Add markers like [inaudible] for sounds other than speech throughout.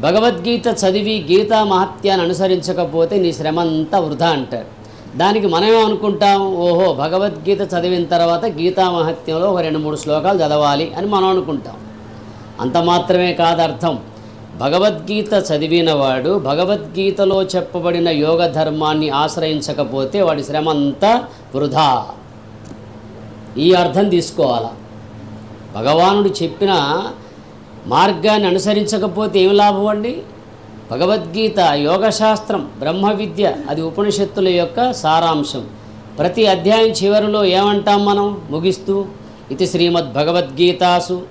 భగవద్గీత చదివి గీతా మహత్యాన్ని అనుసరించకపోతే నీ శ్రమ అంతా వృధా అంటారు. దానికి మనమే అనుకుంటాం? ఓహో భగవద్గీత చదివిన తర్వాత గీతా మహత్యంలో ఒక రెండు మూడు శ్లోకాలు చదవాలి అని మనం అనుకుంటాం. అంత మాత్రమే కాదు అర్థం. భగవద్గీత చదివినవాడు భగవద్గీతలో చెప్పబడిన యోగ ధర్మాన్ని ఆశ్రయించకపోతే వాడి శ్రమ అంతా వృధా. ఈ అర్థం తీసుకోవాలా? భగవానుడు చెప్పిన మార్గాన్ని అనుసరించకపోతే ఏం లాభం అండి? భగవద్గీత యోగశాస్త్రం బ్రహ్మ విద్య అది ఉపనిషత్తుల యొక్క సారాంశం. ప్రతి అధ్యాయం చివరిలో ఏమంటాం మనం? ముగిస్తూ ఇది శ్రీమద్ భగవద్గీతాసు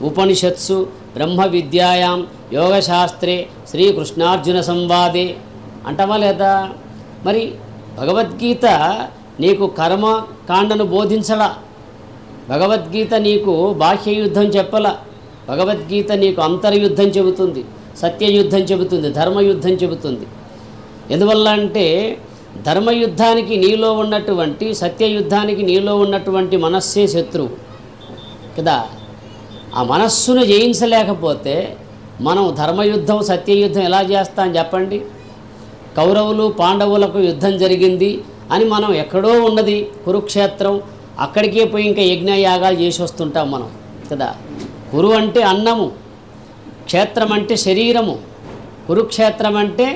ఉపనిషత్సు బ్రహ్మ విద్యాయాం యోగశాస్త్రే శ్రీకృష్ణార్జున సంవాదే. అంటామా లేదా? మరి భగవద్గీత నీకు కర్మ కాండను బోధించలా. భగవద్గీత నీకు బాహ్య యుద్ధం చెప్పలా. భగవద్గీత నీకు అంతర్యుద్ధం చెబుతుంది సత్యయుద్ధం చెబుతుంది ధర్మయుద్ధం చెబుతుంది. ఎందువల్ల అంటే ధర్మయుద్ధానికి నీలో ఉన్నటువంటి సత్యయుద్ధానికి నీలో ఉన్నటువంటి మనస్సే శత్రువు. కదా? ఆ మనస్సును జయించలేకపోతే మనం ధర్మయుద్ధం సత్యయుద్ధం ఎలా చేస్తాం చెప్పండి? కౌరవులు పాండవులకు యుద్ధం జరిగింది అని మనం ఎక్కడో ఉన్నది కురుక్షేత్రం అక్కడికే పోయి ఇంకా యజ్ఞయాగాలు చేసి వస్తుంటాం మనం. కదా? కురు అంటే అన్నము క్షేత్రం అంటే శరీరము కురుక్షేత్రం అంటే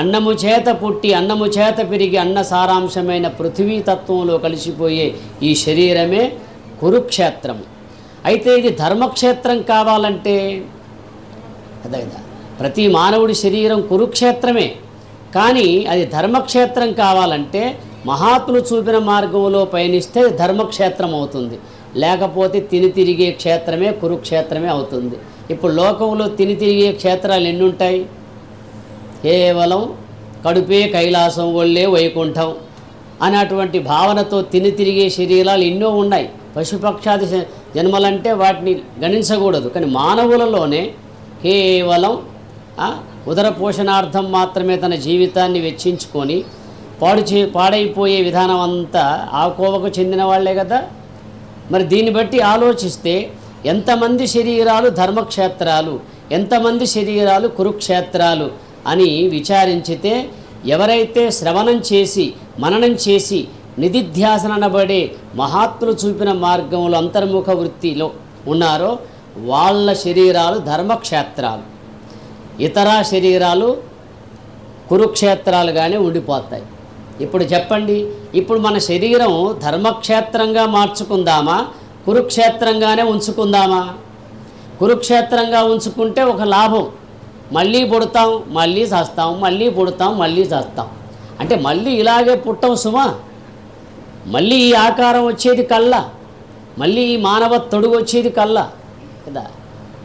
అన్నము చేత పుట్టి అన్నము చేత పెరిగి అన్న సారాంశమైన పృథివీ తత్వంలో కలిసిపోయే ఈ శరీరమే కురుక్షేత్రము. అయితే ఇది ధర్మక్షేత్రం కావాలంటే అదే కదా ప్రతి మానవుడి శరీరం కురుక్షేత్రమే. కానీ అది ధర్మక్షేత్రం కావాలంటే మహాత్ములు చూపిన మార్గంలో పయనిస్తే ధర్మక్షేత్రం అవుతుంది. లేకపోతే తిని తిరిగే క్షేత్రమే కురుక్షేత్రమే అవుతుంది. ఇప్పుడు లోకంలో తిని తిరిగే క్షేత్రాలు ఎన్ని ఉంటాయి? కేవలం కడుపే కైలాసం వల్లే వైకుంఠం అనేటువంటి భావనతో తిని తిరిగే శరీరాలు ఎన్నో ఉన్నాయి. పశుపక్షాది జ- జన్మలంటే వాటిని గణించకూడదు. కానీ మానవులలోనే కేవలం ఉదర పోషణార్థం మాత్రమే తన జీవితాన్ని వెచ్చించుకొని పాడు చే పాడైపోయే విధానం అంతా ఆ కోవకు చెందిన వాళ్ళే కదా? మరి దీన్ని బట్టి ఆలోచిస్తే ఎంతమంది శరీరాలు ధర్మక్షేత్రాలు ఎంతమంది శరీరాలు కురుక్షేత్రాలు అని విచారించితే ఎవరైతే శ్రవణం చేసి మననం చేసి నిధిధ్యాసనబడే మహాత్ములు చూపిన మార్గంలో అంతర్ముఖ వృత్తిలో ఉన్నారో వాళ్ళ శరీరాలు ధర్మక్షేత్రాలు. ఇతర శరీరాలు కురుక్షేత్రాలుగానే ఉండిపోతాయి. ఇప్పుడు చెప్పండి ఇప్పుడు మన శరీరం ధర్మక్షేత్రంగా మార్చుకుందామా కురుక్షేత్రంగానే ఉంచుకుందామా? కురుక్షేత్రంగా ఉంచుకుంటే ఒక లాభం. మళ్ళీ పుడతాం మళ్ళీ చేస్తాం మళ్ళీ పుడతాం మళ్ళీ చస్తాం అంటే మళ్ళీ ఇలాగే పుట్టం సుమా? మళ్ళీ ఈ ఆకారం వచ్చేది కళ్ళ. మళ్ళీ ఈ మానవ తొడుగు వచ్చేది కళ్ళ. కదా?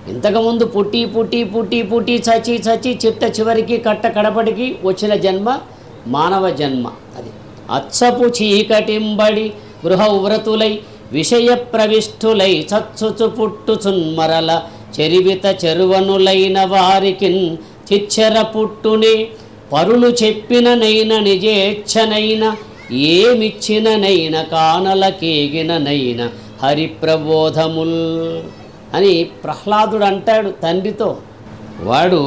ఇంతకుముందు పుట్టి పుట్టి పుట్టి పుట్టి చచ్చి చచ్చి చిట్ట చివరికి కట్ట కడపడికి వచ్చిన జన్మ మానవ జన్మ అది. అచ్చపు చీకటింబడి గృహవ్రతులై విషయ ప్రవిష్ఠులై చచ్చుచు పుట్టుచున్మరల చెరివిత చెరువనులైన వారికిన్ చిచ్చర పుట్టునే పరులు చెప్పిననైన నిజేచ్ఛనైన ఏమిచ్చిననైన కానలకేగిననైన హరిప్రబోధముల్ అని ప్రహ్లాదుడు అంటాడు తండ్రితో. వాడు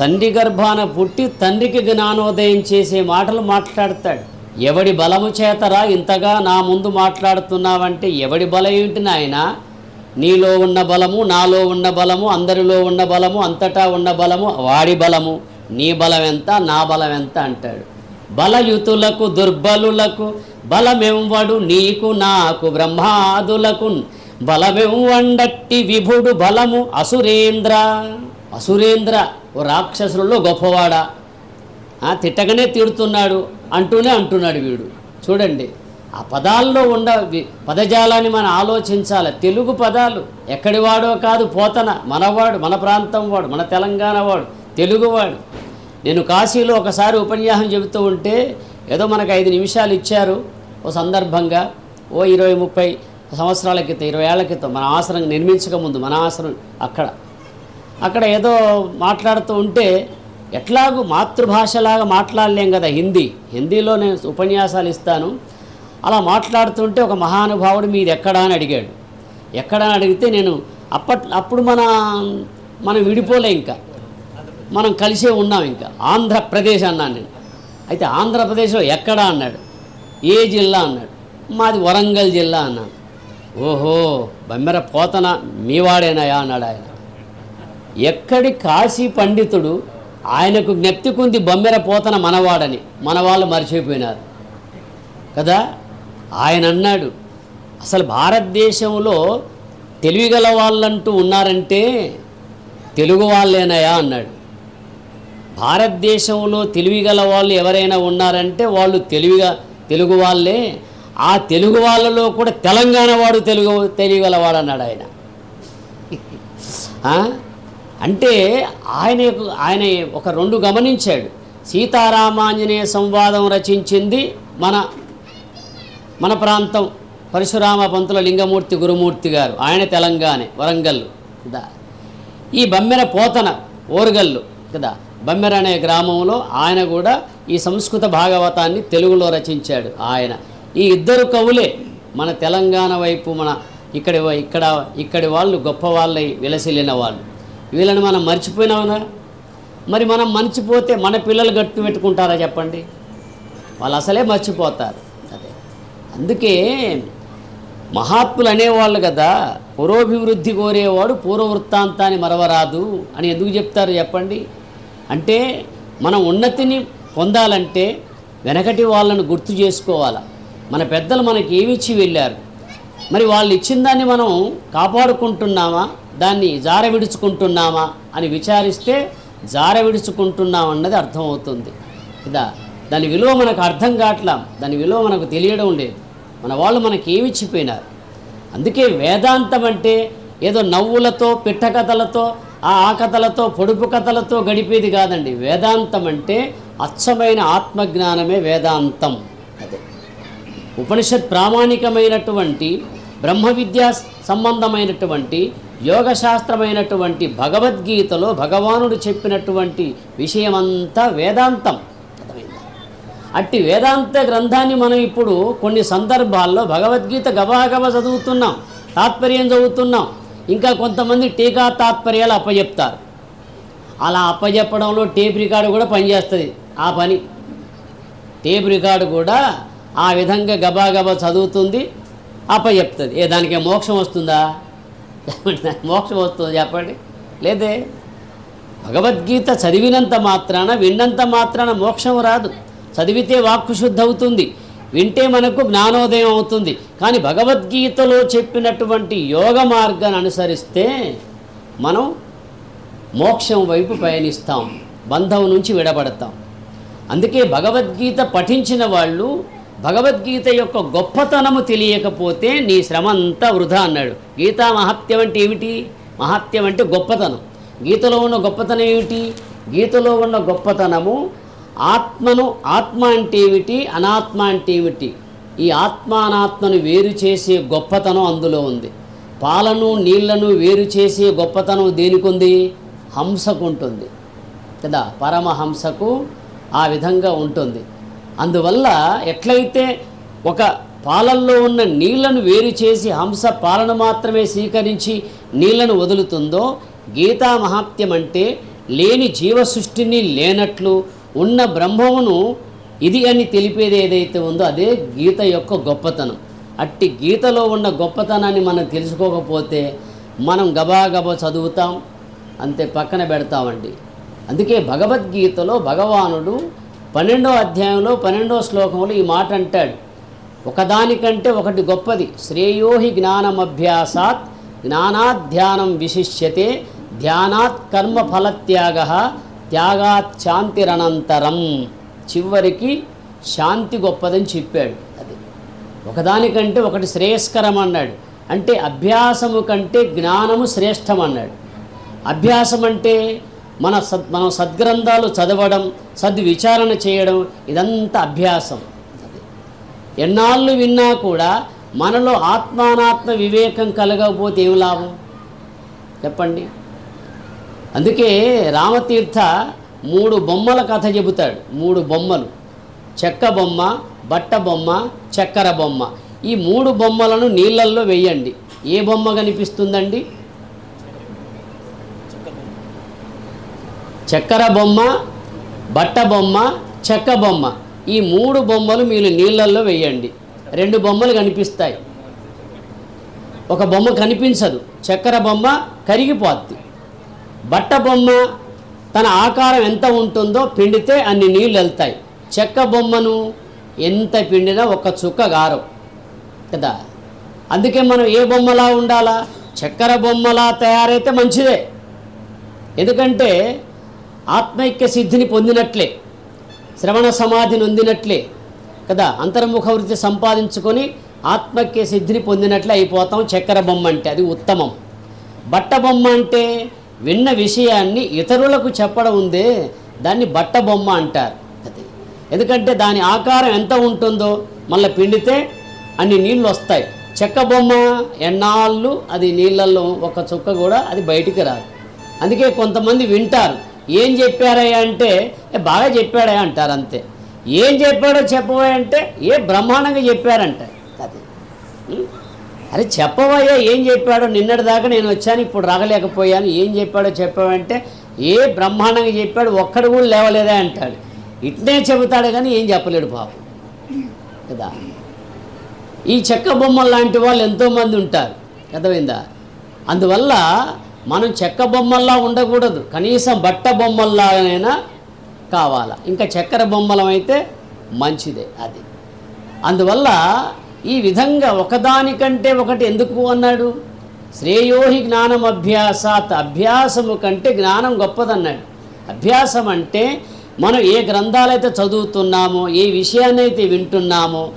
తండ్రి గర్భాన పుట్టి తండ్రికి జ్ఞానోదయం చేసే మాటలు మాట్లాడతాడు. ఎవడి బలము చేతరా ఇంతగా నా ముందు మాట్లాడుతున్నావంటే ఎవడి బలం ఏమిటి నాయనా? నీలో ఉన్న బలము నాలో ఉన్న బలము అందరిలో ఉన్న బలము అంతటా ఉన్న బలము వాడి బలము. నీ బలం ఎంత నా బలం ఎంత అంటాడు. బలయుతులకు దుర్బలులకు బలమెవ్వడు నీకు నాకు బ్రహ్మాదులకు. బలమెవ్వండట్టి విభుడు బలము అసురేంద్ర. అసురేంద్ర. ఓ రాక్షసులలో గొప్పవాడా. ఆ, తిట్టగానే తిడుతున్నాడు అంటూనే అంటున్నాడు వీడు. చూడండి ఆ పదాల్లో ఉన్న వి- పదజాలాన్ని మనం ఆలోచించాలి. తెలుగు పదాలు ఎక్కడివాడో కాదు పోతన మనవాడు మన ప్రాంతం వాడు మన తెలంగాణ వాడు తెలుగువాడు నేను కాశీలో ఒకసారి ఉపన్యాసం చెబుతూ ఉంటే ఏదో మనకు ఐదు నిమిషాలు ఇచ్చారు. ఓ సందర్భంగా ఓ ఇరవై ముప్పై సంవత్సరాల క్రితం ఇరవై ఏళ్ళ క్రితం మన ఆశ్రమం నిర్మించక ముందు మన ఆశ్రమం అక్కడ అక్కడ ఏదో మాట్లాడుతూ ఉంటే ఎట్లాగూ మాతృభాషలాగా మాట్లాడలేం కదా హిందీ. హిందీలో నేను ఉపన్యాసాలు ఇస్తాను. అలా మాట్లాడుతుంటే ఒక మహానుభావుడు మీది ఎక్కడా అని అడిగాడు. ఎక్కడా అని అడిగితే నేను అప్పట్ అప్పుడు మన మనం విడిపోలే ఇంకా. మనం కలిసే ఉన్నాం ఇంకా. ఆంధ్రప్రదేశ్ అన్నాను నేను. అయితే ఆంధ్రప్రదేశ్లో ఎక్కడ అన్నాడు. ఏ జిల్లా అన్నాడు. మాది వరంగల్ జిల్లా అన్నాను. ఓహో బమ్మెర పోతన మీవాడేనాయా అన్నాడు ఆయన. ఎక్కడి కాశీ పండితుడు ఆయనకు జ్ఞప్తికుంది బొమ్మెర పోతన మనవాడని. మన వాళ్ళు మర్చిపోయినారు. కదా? ఆయన అన్నాడు అసలు భారతదేశంలో తెలివిగల వాళ్ళంటూ ఉన్నారంటే తెలుగు వాళ్ళేనయా? అన్నాడు. భారతదేశంలో తెలివిగల వాళ్ళు ఎవరైనా ఉన్నారంటే వాళ్ళు తెలివిగా తెలుగు వాళ్ళే. ఆ తెలుగు వాళ్ళలో కూడా తెలంగాణ వాడు తెలుగు తెలియగలవాడు అన్నాడు ఆయన. [laughs] అంటే ఆయన ఆయన ఒక రెండు గమనించాడు. సీతారామాంజనేయ సంవాదం రచించింది మన మన ప్రాంతం పరశురామ పంతుల లింగమూర్తి గురుమూర్తి గారు ఆయన తెలంగాణ వరంగల్ కదా. ఈ బమ్మెర పోతన ఓరుగల్లు కదా. బమ్మెర అనే గ్రామంలో ఆయన కూడా ఈ సంస్కృత భాగవతాన్ని తెలుగులో రచించాడు ఆయన. ఈ ఇద్దరు కవులే మన తెలంగాణ వైపు మన ఇక్కడి ఇక్కడ ఇక్కడి వాళ్ళు గొప్ప వాళ్ళై విలసిల్లిన వాళ్ళు. వీళ్ళని మనం మర్చిపోయినామనా మరి మనం మర్చిపోతే మన పిల్లలు గట్టు పెట్టుకుంటారా చెప్పండి? వాళ్ళు అసలే మర్చిపోతారు. అదే. అందుకే మహాత్ములు అనేవాళ్ళు కదా పురోభివృద్ధి కోరేవాడు పూర్వవృత్తాంతాన్ని మరవరాదు అని ఎందుకు చెప్తారు చెప్పండి? అంటే మనం ఉన్నతిని పొందాలంటే వెనకటి వాళ్ళను గుర్తు చేసుకోవాలా. మన పెద్దలు మనకి ఏమిచ్చి వెళ్ళారు? మరి వాళ్ళు ఇచ్చిన దాన్ని మనం కాపాడుకుంటున్నామా? దాన్ని జార విడుచుకుంటున్నామా అని విచారిస్తే జార విడుచుకుంటున్నాం అన్నది అర్థమవుతుంది. కదా? దాని విలువ మనకు అర్థం కావట్లా. దాని విలువ మనకు తెలియడం లేదు. మన వాళ్ళు మనకి ఏమిచ్చిపోయినారు అందుకే వేదాంతం అంటే ఏదో నవ్వులతో పిట్టకథలతో ఆ ఆ కథలతో పొడుపు కథలతో గడిపేది కాదండి. వేదాంతం అంటే అచ్చమైన ఆత్మజ్ఞానమే వేదాంతం. అదే. ఉపనిషత్ ప్రామాణికమైనటువంటి బ్రహ్మ విద్యా సంబంధమైనటువంటి యోగశాస్త్రమైనటువంటి భగవద్గీతలో భగవానుడు చెప్పినటువంటి విషయమంతా వేదాంతం. అట్టి వేదాంత గ్రంథాన్ని మనం ఇప్పుడు కొన్ని సందర్భాల్లో భగవద్గీత గబాగబ చదువుతున్నాం తాత్పర్యం చదువుతున్నాం. ఇంకా కొంతమంది టీకా తాత్పర్యాలు అప్పజెప్తారు. అలా అప్పజెప్పడంలో టేప్ రికార్డు కూడా పనిచేస్తుంది. ఆ పని. టేప్ రికార్డు కూడా ఆ విధంగా గబాగబా చదువుతుంది అప్పచెప్తుంది ఏ దానికి మోక్షం వస్తుందా? [laughs] మోక్షం వస్తుందా చెప్పండి. లేదే. భగవద్గీత చదివినంత మాత్రాన విన్నంత మాత్రాన మోక్షం రాదు. చదివితే వాక్కు శుద్ధి అవుతుంది వింటే మనకు జ్ఞానోదయం అవుతుంది. కానీ భగవద్గీతలో చెప్పినటువంటి యోగ మార్గాన్ని అనుసరిస్తే మనం మోక్షం వైపు పయనిస్తాం. బంధం నుంచి విడబడతాం. అందుకే భగవద్గీత పఠించిన వాళ్ళు భగవద్గీత యొక్క గొప్పతనము తెలియకపోతే నీ శ్రమ అంతా వృధా అన్నాడు. గీతా మహత్యం అంటే ఏమిటి? మహత్యం అంటే గొప్పతనం. గీతలో ఉన్న గొప్పతనం ఏమిటి? గీతలో ఉన్న గొప్పతనము ఆత్మను ఆత్మ అంటే ఏమిటి? అనాత్మ అంటే ఏమిటి? ఈ ఆత్మ అనాత్మను వేరు చేసే గొప్పతనం అందులో ఉంది. పాలను నీళ్ళను వేరు చేసే గొప్పతనం దేనికుంది? హంసకు ఉంటుంది కదా? పరమహంసకు ఆ విధంగా ఉంటుంది. అందువల్ల ఎట్లయితే ఒక పాలల్లో ఉన్న నీళ్ళను వేరు చేసి హంస పాలను మాత్రమే స్వీకరించి నీళ్ళను వదులుతుందో గీతా మహాత్యం అంటే లేని జీవ సృష్టిని లేనట్లు ఉన్న బ్రహ్మమును ఇది అని తెలిపేది ఏదైతే ఉందో అదే గీత యొక్క గొప్పతనం. అట్టి గీతలో ఉన్న గొప్పతనాన్ని మనం తెలుసుకోకపోతే మనం గబాగబా చదువుతాం అంతే పక్కన పెడతామండి. అందుకే భగవద్గీతలో భగవానుడు పన్నెండో అధ్యాయంలో పన్నెండో శ్లోకంలో ఈ మాట అంటాడు. ఒకదానికంటే ఒకటి గొప్పది. శ్రేయోహి జ్ఞానమభ్యాసాత్ జ్ఞానాధ్యానం విశిష్యతే ధ్యానాత్ కర్మ ఫలత్యాగ త్యాగాత్ శాంతిరనంతరం. చివరికి శాంతి గొప్పదని చెప్పాడు అది. ఒకదానికంటే ఒకటి శ్రేయస్కరం అన్నాడు అంటే అభ్యాసము కంటే జ్ఞానము శ్రేష్టం అన్నాడు అభ్యాసం అంటే మన సద్ మనం సద్గ్రంథాలు చదవడం సద్విచారణ చేయడం ఇదంతా అభ్యాసం. ఎన్నాళ్ళు విన్నా కూడా మనలో ఆత్మానాత్మ వివేకం కలగకపోతే ఏం లాభం? చెప్పండి. అందుకే రామతీర్థ మూడు బొమ్మల కథ చెబుతాడు. మూడు బొమ్మలు. చెక్క బొమ్మ బట్ట బొమ్మ చక్కెర బొమ్మ. ఈ మూడు బొమ్మలను నీళ్ళల్లో వేయండి. ఏ బొమ్మ కనిపిస్తుందండి? చక్కెర బొమ్మ బట్ట బొమ్మ చెక్క బొమ్మ. ఈ మూడు బొమ్మలు మీరు నీళ్ళల్లో వేయండి. రెండు బొమ్మలు కనిపిస్తాయి. ఒక బొమ్మ కనిపించదు. చక్కెర బొమ్మ కరిగిపోద్ది. బట్ట బొమ్మ తన ఆకారం ఎంత ఉంటుందో పిండితే అన్ని నీళ్ళు వెళ్తాయి చెక్క బొమ్మను ఎంత పిండినా ఒక చుక్క గారం. కదా? అందుకే మనం ఏ బొమ్మలా ఉండాలా? చక్కెర బొమ్మలా తయారైతే మంచిదే. ఎందుకంటే ఆత్మైక్య సిద్ధిని పొందినట్లే శ్రవణ సమాధిని పొందినట్లే కదా? అంతర్ముఖ వృత్తి సంపాదించుకొని ఆత్మైక్య సిద్ధిని పొందినట్లే అయిపోతాం చక్కెర బొమ్మ అంటే అది ఉత్తమం. బట్ట బొమ్మ అంటే విన్న విషయాన్ని ఇతరులకు చెప్పడం ఉందే దాన్ని బట్ట బొమ్మ అంటారు. అది ఎందుకంటే దాని ఆకారం ఎంత ఉంటుందో మళ్ళీ పిండితే అన్ని నీళ్ళు వస్తాయి. చెక్క బొమ్మ ఎన్నాళ్ళు అది నీళ్ళల్లో ఒక చుక్క కూడా అది బయటికి రాదు. అందుకే కొంతమంది వింటారు ఏం చెప్పారయ్యా అంటే బాగా చెప్పాడా అంటారు అంతే. ఏం చెప్పాడో చెప్పవా అంటే ఏ బ్రహ్మాండంగా చెప్పారంట అది. అరే చెప్పవయ్యా ఏం చెప్పాడో నిన్నటి దాకా నేను వచ్చాను ఇప్పుడు రాగలేకపోయాను ఏం చెప్పాడో చెప్పావంటే ఏ బ్రహ్మాండంగా చెప్పాడు ఒక్కడు కూడా లేవలేదా అంటాడు. ఇట్నే చెబుతాడు కానీ ఏం చెప్పలేడు పాపం. కదా? ఈ చెక్క బొమ్మలు లాంటి వాళ్ళు ఎంతోమంది ఉంటారు. అర్థమైందా? అందువల్ల మనం చెక్క బొమ్మల్లా ఉండకూడదు. కనీసం బట్ట బొమ్మల్లాగానైనా కావాలా. ఇంకా చక్కెర బొమ్మలమైతే మంచిదే అది. అందువల్ల ఈ విధంగా ఒకదానికంటే ఒకటి ఎందుకు అన్నాడు? శ్రేయోహి జ్ఞానం అభ్యాసాత్. అభ్యాసము కంటే జ్ఞానం గొప్పదన్నాడు. అభ్యాసం అంటే మనం ఏ గ్రంథాలైతే చదువుతున్నామో ఏ విషయాన్ని అయితే వింటున్నామో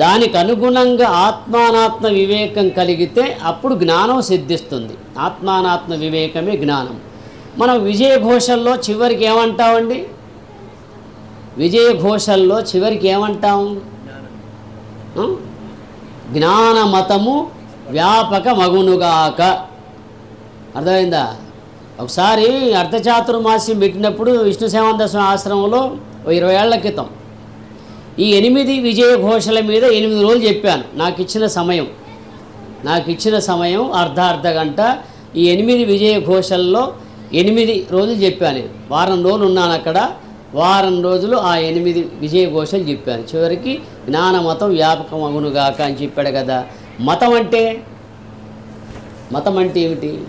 దానికి అనుగుణంగా ఆత్మానాత్మ వివేకం కలిగితే అప్పుడు జ్ఞానం సిద్ధిస్తుంది. ఆత్మానాత్మ వివేకమే జ్ఞానం. మనం విజయఘోషల్లో చివరికి ఏమంటామండి? విజయఘోషల్లో చివరికి ఏమంటాం? జ్ఞానమతము వ్యాపక మగునుగాక అర్థమైందా? ఒకసారి అర్ధచాతుర్మాస్యం పెట్టినప్పుడు విష్ణు సేవానంద ఆశ్రమంలో ఇరవై ఏళ్ళ క్రితం ఈ ఎనిమిది విజయ ఘోషల మీద ఎనిమిది రోజులు చెప్పాను. నాకు ఇచ్చిన సమయం. నాకు ఇచ్చిన సమయం అర్ధ అర్ధ గంట. ఈ ఎనిమిది విజయ ఘోషల్లో ఎనిమిది రోజులు చెప్పాను. వారం రోజులు ఉన్నాను అక్కడ. వారం రోజులు ఆ ఎనిమిది విజయ ఘోషలు చెప్పాను. చివరికి జ్ఞాన మతం వ్యాపకం అగునుగాక అని చెప్పాడు కదా. మతం అంటే? మతం అంటే ఏమిటి?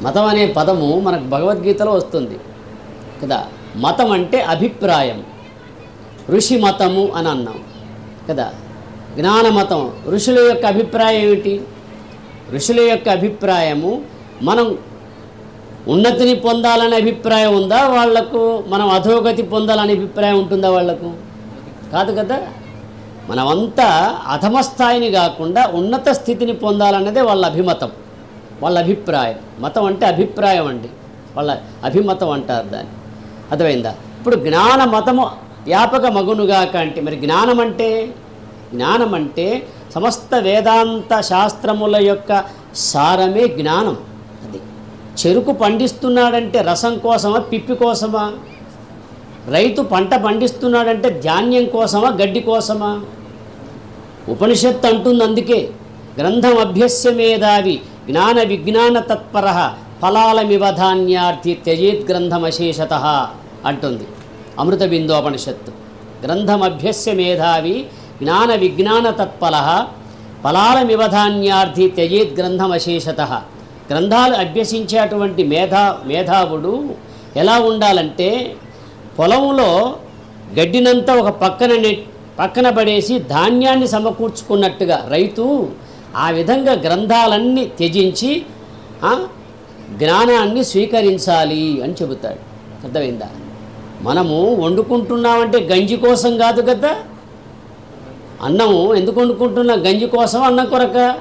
మతం అనే పదము మనకు భగవద్గీతలో వస్తుంది. కదా? మతం అంటే అభిప్రాయం. ఋషి మతము అని అన్నాం. కదా? జ్ఞాన మతం. ఋషుల యొక్క అభిప్రాయం ఏమిటి? ఋషుల యొక్క అభిప్రాయము మనం ఉన్నతిని పొందాలనే అభిప్రాయం ఉందా? వాళ్ళకు మనం అధోగతి పొందాలనే అభిప్రాయం ఉంటుందా వాళ్ళకు? కాదు కదా? మనమంతా అధమ స్థాయిని కాకుండా ఉన్నత స్థితిని పొందాలన్నదే వాళ్ళ అభిమతం వాళ్ళ అభిప్రాయం. మతం అంటే అభిప్రాయం అండి. వాళ్ళ అభిమతం అంటారు దాన్ని. అర్థమైందా? ఇప్పుడు జ్ఞాన మతము వ్యాపక మగునుగాక అంటే మరి జ్ఞానం అంటే జ్ఞానం అంటే సమస్త వేదాంత శాస్త్రముల యొక్క సారమే జ్ఞానం. అది చెరుకు పండిస్తున్నాడంటే రసం కోసమా పిప్పి కోసమా? రైతు పంట పండిస్తున్నాడంటే ధాన్యం కోసమా గడ్డి కోసమా? ఉపనిషత్తు అంటుంది అందుకే గ్రంథం అభ్యస్య మేధావి జ్ఞాన విజ్ఞాన తత్పర ఫలాలమివధాన్యార్థి త్యజేత్ గ్రంథమశేషత అంటుంది. అమృత బిందోపనిషత్తు గ్రంథం అభ్యస్య మేధావి జ్ఞాన విజ్ఞాన తత్పల ఫలాలమివధాన్యార్థి త్యజేత్ గ్రంథమశేషత. గ్రంథాలు అభ్యసించేటువంటి మేధా మేధావుడు ఎలా ఉండాలంటే పొలంలో గడ్డినంతా ఒక పక్కన పక్కన పడేసి ధాన్యాన్ని సమకూర్చుకున్నట్టుగా రైతు ఆ విధంగా గ్రంథాలన్నీ త్యజించి జ్ఞానాన్ని స్వీకరించాలి అని చెబుతాడు. అర్థమైందా? మనము వండుకుంటున్నామంటే గంజి కోసం కాదు కదా? అన్నము ఎందుకు వండుకుంటున్నాం? గంజి కోసమా అన్నం కొరక?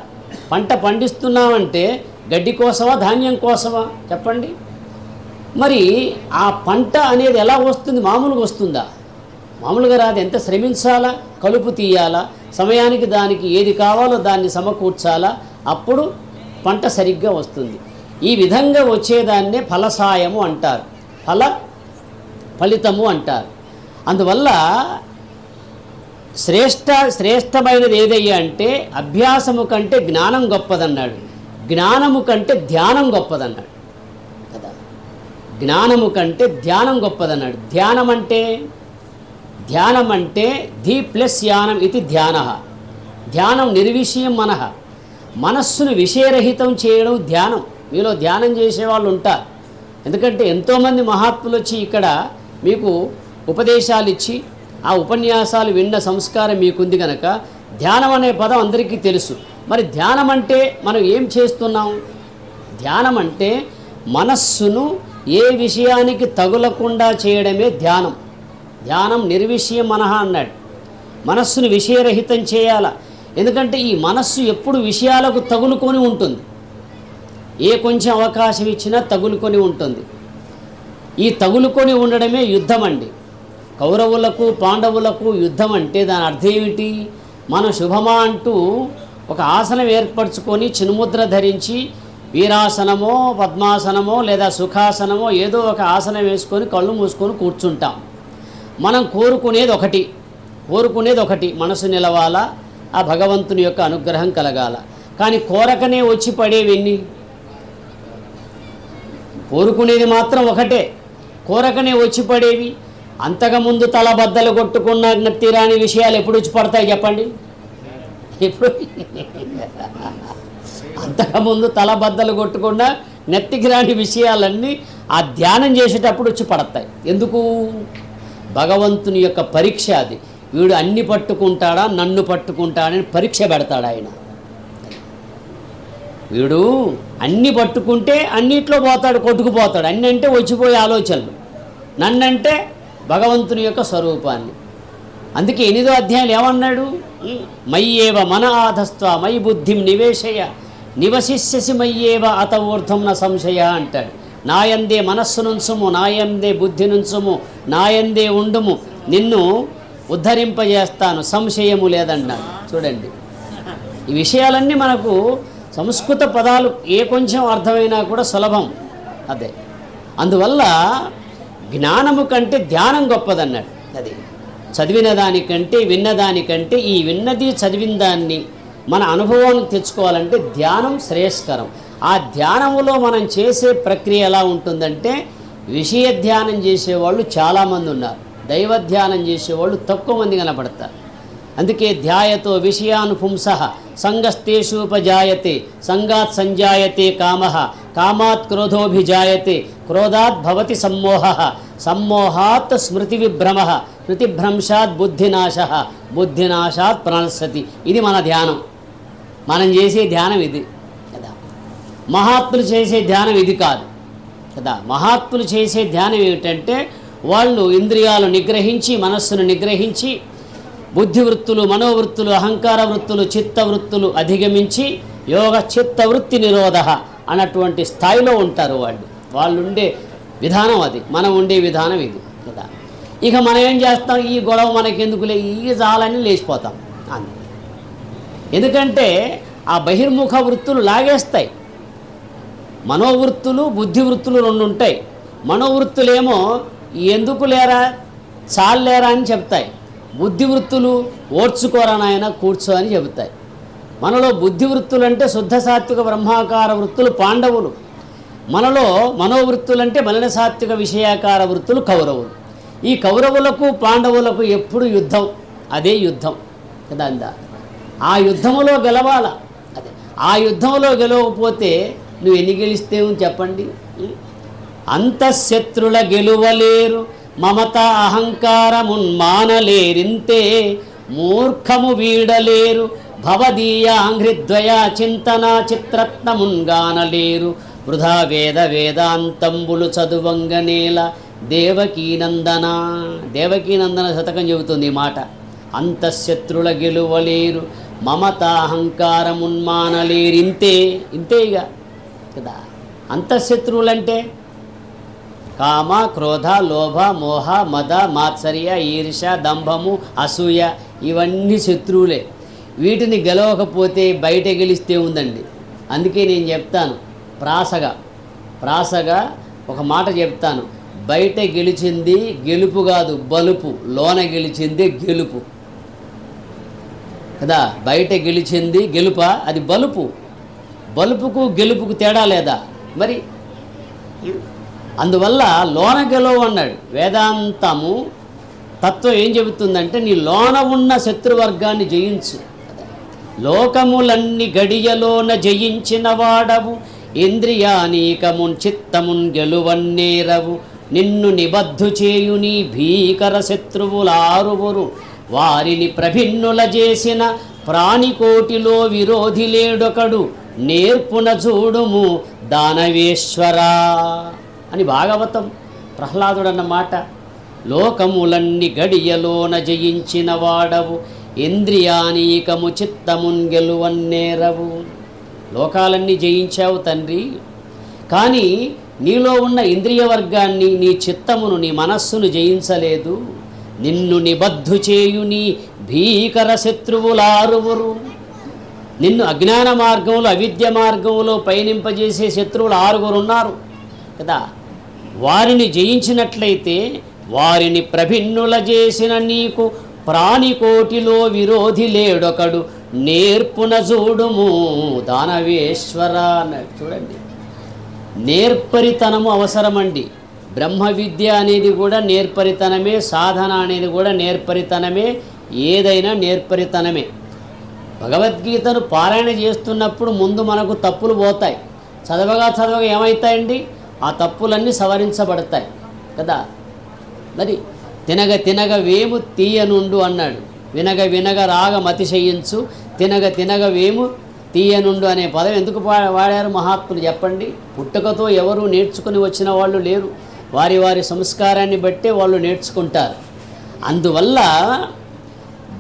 పంట పండిస్తున్నామంటే గడ్డి కోసమా ధాన్యం కోసమా? చెప్పండి. మరి ఆ పంట అనేది ఎలా వస్తుంది? మామూలుగా వస్తుందా? మామూలుగా రాదు. ఎంత శ్రమించాలా? కలుపు తీయాలా? సమయానికి దానికి ఏది కావాలో దాన్ని సమకూర్చాలా? అప్పుడు పంట సరిగ్గా వస్తుంది. ఈ విధంగా వచ్చేదాన్నే ఫలసాయము అంటారు. ఫల ఫలితము అంటారు. అందువల్ల శ్రేష్ట శ్రేష్టమైనది ఏదయ్యా అంటే అభ్యాసము కంటే జ్ఞానం గొప్పదన్నాడు. జ్ఞానము కంటే ధ్యానం గొప్పదన్నాడు. కదా? జ్ఞానము కంటే ధ్యానం గొప్పదన్నాడు. ధ్యానం అంటే? ధ్యానం అంటే ధీ ప్లస్ యానం ఇది ధ్యాన. ధ్యానం నిర్విషయం మనః. మనస్సును విషయరహితం చేయడం ధ్యానం. మీలో ధ్యానం చేసేవాళ్ళు ఉంటారు. ఎందుకంటే ఎంతోమంది మహాత్ములు వచ్చి ఇక్కడ మీకు ఉపదేశాలు ఇచ్చి ఆ ఉపన్యాసాలు విన్న సంస్కారం మీకుంది కనుక ధ్యానం అనే పదం అందరికీ తెలుసు. మరి ధ్యానం అంటే మనం ఏం చేస్తున్నాం? ధ్యానం అంటే మనస్సును ఏ విషయానికి తగులకుండా చేయడమే ధ్యానం. ధ్యానం నిర్విషయం మనహ అన్నాడు. మనస్సును విషయరహితం చేయాల? ఎందుకంటే ఈ మనస్సు ఎప్పుడు విషయాలకు తగులుకొని ఉంటుంది. ఏ కొంచెం అవకాశం ఇచ్చినా తగులుకొని ఉంటుంది. ఈ తగులుకొని ఉండడమే యుద్ధం అండి కౌరవులకు పాండవులకు యుద్ధం అంటే దాని అర్థం ఏమిటి? మనం శుభమా అంటూ ఒక ఆసనం ఏర్పరచుకొని చినుముద్ర ధరించి వీరాసనమో పద్మాసనమో లేదా సుఖాసనమో ఏదో ఒక ఆసనం వేసుకొని కళ్ళు మూసుకొని కూర్చుంటాం. మనం కోరుకునేది ఒకటి కోరుకునేది ఒకటి మనసు నిలవాలా ఆ భగవంతుని యొక్క అనుగ్రహం కలగాల. కానీ కోరకనే వచ్చి పడేవన్నీ కోరుకునేది మాత్రం ఒకటే. కోరకనే వచ్చి పడేవి అంతకుముందు తల బద్దలు కొట్టుకున్న నత్తిరాని విషయాలు ఎప్పుడు వచ్చి పడతాయి చెప్పండి? ఇప్పుడు అంతకుముందు తల బద్దలు కొట్టుకున్న నెత్తికి రాని విషయాలన్నీ ఆ ధ్యానం చేసేటప్పుడు వచ్చి పడతాయి. ఎందుకు? భగవంతుని యొక్క పరీక్ష అది. వీడు అన్ని పట్టుకుంటాడా నన్ను పట్టుకుంటాడని పరీక్ష పెడతాడు ఆయన. వీడు అన్ని పట్టుకుంటే అన్నిట్లో పోతాడు కొట్టుకుపోతాడు. అన్ని అంటే వచ్చిపోయే ఆలోచనలు. నన్నంటే భగవంతుని యొక్క స్వరూపాన్ని. అందుకే ఎనిమిదో అధ్యాయులు ఏమన్నాడు? మయ్యేవ మన ఆధస్త్వ మై బుద్ధిం నివేశయ నివసిష్యసి మయ్యేవ అత ఊర్ధం న సంశయ అంటాడు. నాయందే మనస్సు నుంచుము నాయందే బుద్ధి నుంచుము నాయందే ఉండుము నిన్ను ఉద్ధరింపజేస్తాను సంశయము లేదన్నాడు. చూడండి. ఈ విషయాలన్నీ మనకు సంస్కృత పదాలు ఏ కొంచెం అర్థమైనా కూడా సులభం. అదే. అందువల్ల జ్ఞానము కంటే ధ్యానం గొప్పదన్నాడు. అది చదివిన దానికంటే విన్నదానికంటే ఈ విన్నది చదివిన దాన్ని మన అనుభవానికి తెచ్చుకోవాలంటే ధ్యానం శ్రేయస్కరం. ఆ ధ్యానములో మనం చేసే ప్రక్రియ ఎలా ఉంటుందంటే విషయ ధ్యానం చేసేవాళ్ళు చాలామంది ఉన్నారు. దైవ ధ్యానం చేసేవాళ్ళు తక్కువ మంది కనపడతారు. అందుకే ధ్యాయతో విషయానుపుంస సంగస్తేషూపజాయతే సంగాత్ సంజాయతే కామ కామాత్ క్రోధోభిజాయతే. క్రోధాత్ భవతి సమ్మోహ. సమ్మోహాత్ స్మృతి విభ్రమ స్మృతిభ్రంశాత్ బుద్ధినాశ. బుద్ధినాశాత్ ప్రణశ్యతి. ఇది మన ధ్యానం. మనం చేసే ధ్యానం ఇది. కదా. మహాత్ములు చేసే ధ్యానం ఇది కాదు. కదా. మహాత్ములు చేసే ధ్యానం ఏమిటంటే వాళ్ళు ఇంద్రియాలు నిగ్రహించి మనస్సును నిగ్రహించి బుద్ధి వృత్తులు మనోవృత్తులు అహంకార వృత్తులు చిత్త వృత్తులు అధిగమించి యోగ చిత్త వృత్తి నిరోధ. అన్నటువంటి స్థాయిలో ఉంటారు వాళ్ళు. వాళ్ళు ఉండే విధానం అది. మనం ఉండే విధానం ఇది కదా. ఇక మనం ఏం చేస్తాం? ఈ గొడవ మనకెందుకులే? ఈ జాలని లేచిపోతాం. అంతే. ఎందుకంటే ఆ బహిర్ముఖ వృత్తులు లాగేస్తాయి. మనోవృత్తులు బుద్ధి వృత్తులు రెండు ఉంటాయి. మనోవృత్తులేమో ఎందుకు లేరా? చాలు లేరా అని చెప్తాయి. బుద్ధి వృత్తులు ఓడ్చుకోరా నాయన? కూర్చో అని చెబుతాయి. మనలో బుద్ధి వృత్తులు అంటే శుద్ధ సాత్విక బ్రహ్మాకార వృత్తులు పాండవులు. మనలో మనోవృత్తులంటే మలిన సాత్విక విషయాకార వృత్తులు కౌరవులు. ఈ కౌరవులకు పాండవులకు ఎప్పుడు యుద్ధం? అదే యుద్ధం. కదా అందా? ఆ యుద్ధములో గెలవాల? అదే. ఆ యుద్ధంలో గెలవకపోతే నువ్వు ఎన్ని గెలిస్తేవు చెప్పండి? అంతఃశత్రుల గెలువలేరు. మమత అహంకారమున్మానలేరింతే మూర్ఖము వీడలేరు. భవదీయాంఘ్రిద్వయ చింతన చిత్రత్నమున్గానలేరు వృధా వేద వేదాంతంబులు చదువంగనేల దేవకీనందన దేవకీనందన శతకం చెబుతుంది మాట. అంతఃశత్రుల గెలువలేరు మమత అహంకారమున్మానలేరు ఇంతే ఇంతే ఇక కదా? అంతఃశత్రువులంటే కామ క్రోధ లోభ మోహ మద మాత్సర్య ఈర్ష దంభము అసూయ ఇవన్నీ శత్రువులే. వీటిని గెలవకపోతే బయట గెలిస్తే ఉందండి. అందుకే నేను చెప్తాను ప్రాసగా ప్రాసగా ఒక మాట చెప్తాను. బయట గెలిచింది గెలుపు కాదు బలుపు. లోన గెలిచింది గెలుపు. కదా? బయట గెలిచింది గెలుప? అది బలుపు. బలుపుకు గెలుపుకు తేడా లేదా? మరి అందువల్ల లోన గెలవు అన్నాడు. వేదాంతము తత్వం ఏం చెబుతుందంటే నీ లోన ఉన్న శత్రువర్గాన్ని జయించు. లోకములన్ని గడియలోన జయించిన వాడవు. ఇంద్రియానీకమున్ చిత్తమున్ గెలువన్నేరవు నిన్ను నిబద్ధు చేయుని భీకర శత్రువులారువురు. వారిని ప్రభిన్నుల చేసిన ప్రాణికోటిలో విరోధి లేడొకడు. నేర్పున చూడుము దానవేశ్వరా. అని భాగవతం ప్రహ్లాదుడన్నమాట లోకములన్ని గడియలోన జయించిన వాడవు. ఇంద్రియానీకము చిత్తమున్ గెలువన్నేరవు లోకాలన్నీ జయించావు తండ్రి. కానీ నీలో ఉన్న ఇంద్రియ వర్గాన్ని నీ చిత్తమును నీ మనస్సును జయించలేదు. నిన్ను నిబద్ధు చేయు నీ భీకర శత్రువులారువురు. నిన్ను అజ్ఞాన మార్గంలో అవిద్య మార్గంలో పయనింపజేసే శత్రువులు ఆరుగురు ఉన్నారు కదా. వారిని జయించినట్లయితే వారిని ప్రభిన్నుల చేసిన నీకు ప్రాణికోటిలో విరోధి లేడొకడు. నేర్పున చూడుము దానవేశ్వర చూడండి. నేర్పరితనము అవసరమండి. బ్రహ్మ విద్య అనేది కూడా నేర్పరితనమే సాధన అనేది కూడా నేర్పరితనమే ఏదైనా నేర్పరితనమే. భగవద్గీతను పారాయణ చేస్తున్నప్పుడు ముందు మనకు తప్పులు పోతాయి. చదవగా చదవగా ఏమవుతాయండి ఆ తప్పులన్నీ సవరించబడతాయి. కదా? మరి తినగ తినగ వేము తీయనుండు అన్నాడు. వినగ వినగ రాగం అతిశయించు తినగ తినగ వేము తీయనుండు అనే పదం ఎందుకు పా- వాడారు మహాత్ములు చెప్పండి? పుట్టుకతో ఎవరు నేర్చుకుని వచ్చిన వాళ్ళు లేరు. వారి వారి సంస్కారాన్ని బట్టే వాళ్ళు నేర్చుకుంటారు. అందువల్ల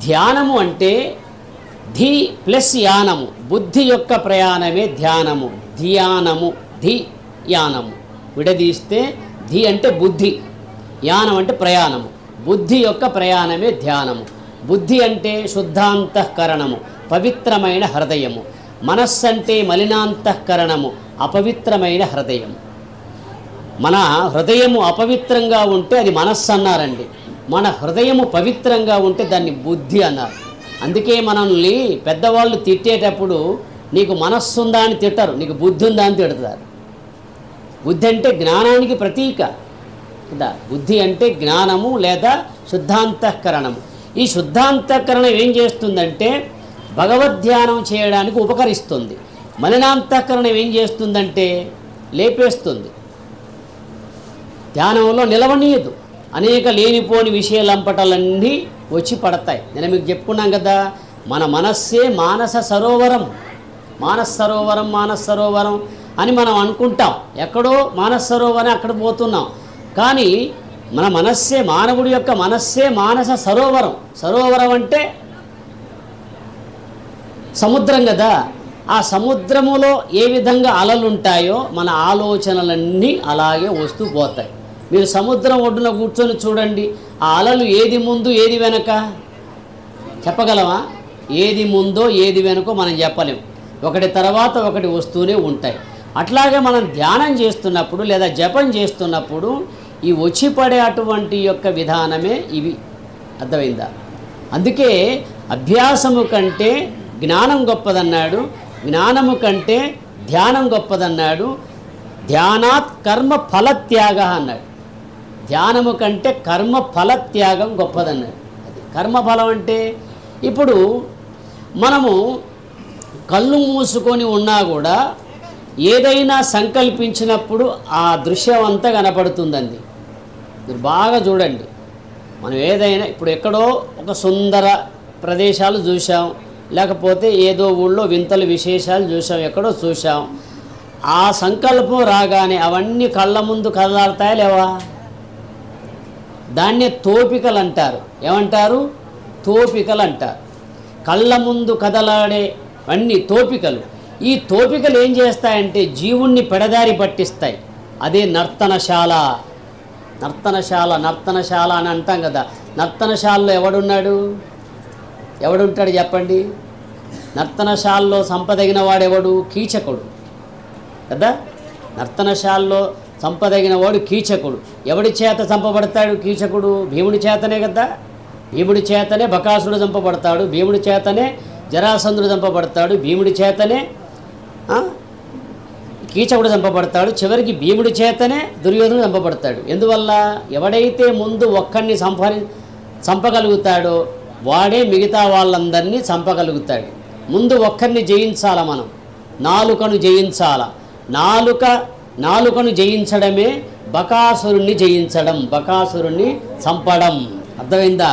ధ్యానము అంటే ధి ప్లస్ యానము. బుద్ధి యొక్క ప్రయాణమే ధ్యానము. ధ్యానము ధి యానము. విడదీస్తే ధి అంటే బుద్ధి. యానం అంటే ప్రయాణము. బుద్ధి యొక్క ప్రయాణమే ధ్యానము. బుద్ధి అంటే శుద్ధాంతఃకరణము పవిత్రమైన హృదయము. మనస్సు అంటే మలినాంతఃకరణము అపవిత్రమైన హృదయం. మన హృదయము అపవిత్రంగా ఉంటే అది మనస్సు అన్నారండి. మన హృదయము పవిత్రంగా ఉంటే దాన్ని బుద్ధి అన్నారు. అందుకే మనల్ని పెద్దవాళ్ళు తిట్టేటప్పుడు నీకు మనస్సు ఉందా అని తిట్టరు నీకు బుద్ధి ఉందా అని తిడతారు. బుద్ధి అంటే జ్ఞానానికి ప్రతీక. కదా బుద్ధి అంటే జ్ఞానము లేదా శుద్ధాంతఃకరణము. ఈ శుద్ధాంతఃకరణం ఏం చేస్తుందంటే భగవద్ధ్యానం చేయడానికి ఉపకరిస్తుంది. మలినాంతఃకరణం ఏం చేస్తుందంటే లేపేస్తుంది. ధ్యానంలో నిలవనీయదు. అనేక లేనిపోని విషయాలంపటలన్నీ వచ్చి పడతాయి. నేను మీకు చెప్పుకున్నాం కదా మన మనస్సే మానస సరోవరం. మానస సరోవరం మానస సరోవరం అని మనం అనుకుంటాం. ఎక్కడో మానస సరోవరం అక్కడ పోతున్నాం. కానీ మన మనస్సే మానవుడి యొక్క మనస్సే మానస సరోవరం. సరోవరం అంటే సముద్రం కదా. ఆ సముద్రములో ఏ విధంగా అలలుంటాయో మన ఆలోచనలన్నీ అలాగే వస్తూ పోతాయి. మీరు సముద్రం ఒడ్డున కూర్చొని చూడండి. ఆ అలలు ఏది ముందు ఏది వెనక? చెప్పగలమా ఏది ముందో ఏది వెనుకో మనం చెప్పలేం. ఒకటి తర్వాత ఒకటి వస్తూనే ఉంటాయి. అట్లాగే మనం ధ్యానం చేస్తున్నప్పుడు లేదా జపం చేస్తున్నప్పుడు ఈ వచ్చి పడే అటువంటి యొక్క విధానమే ఇవి. అర్థమైందా? అందుకే అభ్యాసము కంటే జ్ఞానం గొప్పదన్నాడు జ్ఞానము కంటే ధ్యానం గొప్పదన్నాడు ధ్యానాత్ కర్మ ఫలత్యాగ అన్నాడు. ధ్యానము కంటే కర్మ ఫలత్యాగం గొప్పదన్నాడు. అది కర్మఫలం అంటే? ఇప్పుడు మనము కళ్ళు మూసుకొని ఉన్నా కూడా ఏదైనా సంకల్పించినప్పుడు ఆ దృశ్యం అంతా కనపడుతుందండి. మీరు బాగా చూడండి. మనం ఏదైనా ఇప్పుడు ఎక్కడో ఒక సుందర ప్రదేశాలు చూసాం లేకపోతే ఏదో ఊళ్ళో వింతలు విశేషాలు చూసాం ఎక్కడో చూసాం ఆ సంకల్పం రాగానే అవన్నీ కళ్ళ ముందు కదలాడతాయా లేవా? దాన్నే తోపికలు అంటారు. ఏమంటారు? తోపికలు అంటారు కళ్ళ ముందు కదలాడే అన్ని తోపికలు. ఈ తోపికలు ఏం చేస్తాయంటే జీవుణ్ణి పెడదారి పట్టిస్తాయి. అదే నర్తనశాల. నర్తనశాల నర్తనశాల అని అంటాం కదా. నర్తనశాలలో ఎవడున్నాడు? ఎవడుంటాడు చెప్పండి? నర్తనశాలలో సంపదగిన వాడెవడు? కీచకుడు. కదా? నర్తనశాలలో సంపదగిన వాడు కీచకుడు. ఎవడి చేత చంపబడతాడు కీచకుడు? భీముడి చేతనే కదా. భీముడి చేతనే బకాసుడు చంపబడతాడు. భీముడి చేతనే జరాసంధుడు చంపబడతాడు. భీముడి చేతనే కీచకుడు చంపబడతాడు. చివరికి భీముడి చేతనే దుర్యోధనుడు చంపబడతాడు. ఎందువల్ల? ఎవడైతే ముందు ఒక్కడిని సంపరి చంపగలుగుతాడో వాడే మిగతా వాళ్ళందరినీ చంపగలుగుతాడు. ముందు ఒక్కరిని జయించాల మనం? నాలుకను జయించాల? నాలుక నాలుకను జయించడమే బకాసురుణ్ణి జయించడం బకాసురుణ్ణి చంపడం. అర్థమైందా?